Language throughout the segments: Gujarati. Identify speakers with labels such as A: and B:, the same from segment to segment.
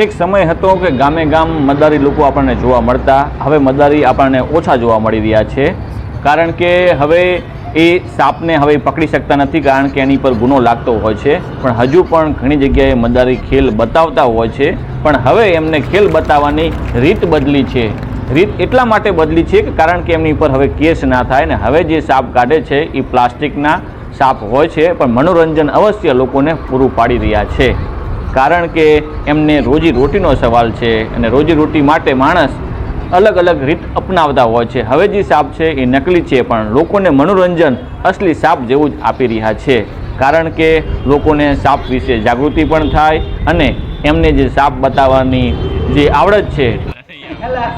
A: એક સમય હતો કે ગામે ગામ મદારી લોકો આપણને જોવા મળતા. હવે મદારી આપણને ઓછા જોવા મળી રહ્યા છે. કારણ કે હવે એ સાપને હવે પકડી શકતા નથી કારણ કે એની પર ગુનો લાગતો હોય છે. પણ હજુ પણ ઘણી જગ્યાએ મદારી ખેલ બતાવતા હોય છે. પણ હવે એમને ખેલ બતાવવાની રીત બદલી છે. રીત એટલા માટે બદલી છે કે કારણ કે એમની પર હવે કેસ ના થાય ને હવે જે સાપ કાઢે છે એ પ્લાસ્ટિકના સાપ હોય છે. પણ મનોરંજન અવશ્ય લોકોને પૂરું પાડી રહ્યા છે. કારણ કે એમને રોજી રોટીનો સવાલ છે અને રોજી રોટી માટે માણસ અલગ અલગ રીત અપનાવતા હોય છે. હવે જે સાપ છે એ નકલી છે, પણ લોકોને મનોરંજન અસલી સાપ જેવું જ આપી રહ્યા છે. કારણ કે લોકોને સાપ વિશે જાગૃતિ પણ થાય અને એમને જે સાપ બતાવવાની જે આવડત છે,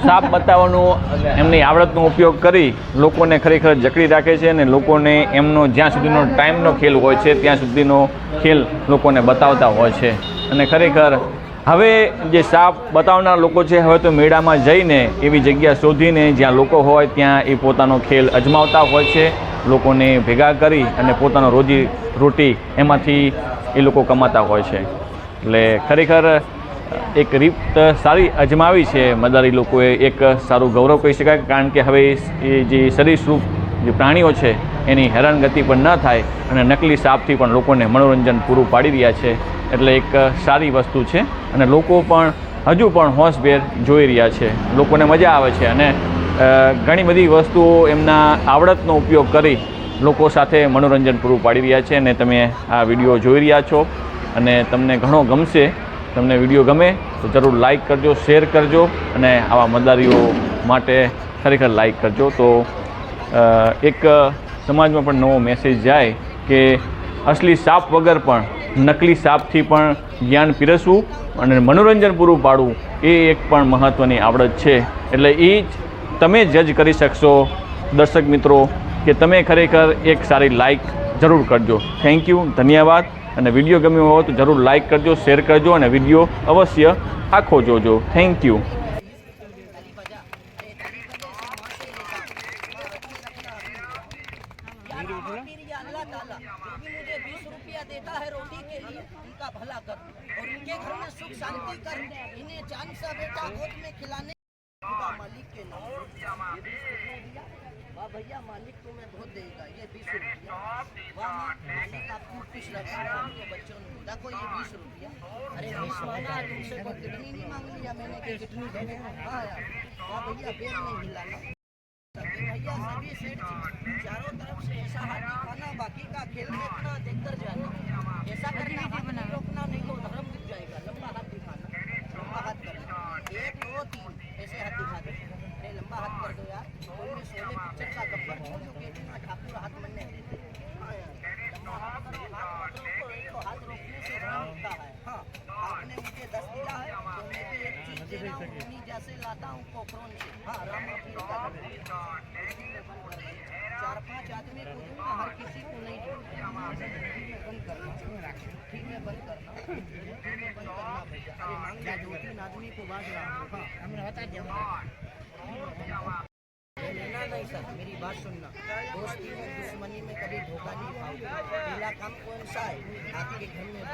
A: સાપ બતાવવાનું એમની આવડતનો ઉપયોગ કરી લોકોને ખરેખર જકડી રાખે છે અને લોકોને એમનો જ્યાં સુધીનો ટાઈમનો ખેલ હોય છે, ત્યાં સુધીનો ખેલ લોકોને બતાવતા હોય છે. અને ખરેખર હવે જે સાપ બતાવનાર લોકો છે, હવે તો મેળામાં જઈને એવી જગ્યા શોધીને જ્યાં લોકો હોય ત્યાં એ પોતાનો ખેલ અજમાવતા હોય છે. લોકોને ભેગા કરી અને પોતાનો રોજી રોટી એમાંથી એ લોકો કમાતા હોય છે. એટલે ખરેખર એક રીત સારી અજમાવી છે. મદારી લોકોએ એક સારું ગૌરવ કહી શકાય, કારણ કે હવે એ જે સરીસૃપ જે પ્રાણીઓ છે, એની હેરાનગતિ પણ ન થાય અને નકલી સાપથી પણ લોકોને મનોરંજન પૂરું પાડી રહ્યા છે. એટલે એક સારી વસ્તુ છે અને લોકો પણ હજુ પણ હોંશભેર જોઈ રહ્યા છે. લોકોને મજા આવે છે અને ઘણી બધી વસ્તુઓ એમના આવડતનો ઉપયોગ કરી લોકો સાથે મનોરંજન પૂરું પાડી રહ્યા છે અને તમે આ વીડિયો જોઈ રહ્યા છો અને તમને ઘણો ગમશે. તમને વીડિયો ગમે તો જરૂર લાઇક કરજો, શેર કરજો અને આવા મતદારીઓ માટે ખરેખર લાઈક કરજો. તો એક સમાજમાં પણ નવો મેસેજ જાય કે અસલી સાપ વગર પણ, નકલી સાપથી પણ જ્ઞાન પીરસવું અને મનોરંજન પૂરું પાડવું એ એક પણ મહત્ત્વની આવડત છે. એટલે એ જ તમે જજ કરી શકશો. દર્શક મિત્રો, કે તમે ખરેખર એક સારી લાઇક જરૂર કરજો. થેન્ક યુ ધન્યવાદ. અને વીડિયો ગમ્યો હોય તો જરૂર લાઇક કરજો શેર કરજો અને વીડિયો અવશ્ય આખો જોજો. થેન્ક યુ
B: या अल्लाह ताला क्योंकि मुझे बीस रुपया देता है रोटी के लिए, उनका भला कर। और उनके घर में सुख शांति कर, इन्हें जान सा बेटा गोद में खिलाने। खुदा मालिक के नाम। वाह भैया, मालिक तुम्हें बहुत देगा। ये बीस रुपया। वाह, मालिक आपको खुश रखे बच्चों ने देखो, ये बीस रुपया। अरे, बीस मांगा तुमसे कितनी नहीं मांग लिया मैंने कितनी देने। हाँ यार वाह भैया बेर नहीं हिलाना। भैया सभी सेठ जी चारों तरफ से ऐसा हाथ दिखाना बाकी का खेल देखना देखकर जाना ऐसा करना हाथ नहीं रोकना नहीं तो धर्म दिख जाएगा लंबा हाथ दिखाना लंबा हाथ करना एक दो तीन ऐसे हाथ दिखा दो अरे लंबा हाथ कर दो यार तुमने सोले पिक्चर का गब्बर छोड़ दो कि इतना ठाकुर हाथ बनने रहा हूँ जैसे लाता हूँ पोखरों से। हाँ चार पाँच आदमी को दूँगा हर किसी को नहीं बंद करना। ठीक है बंद करना। ठीक है बंद करना भैया। अरे मांग जा दो तीन आदमी को बांट रहा हूँ। हाँ हमने बता दिया। नहीं सर मेरी बात सुनना। दोस्ती में दुश्मनी में कभी धोखा नहीं खाओगे। पहला काम कौन सा है? आपके घर में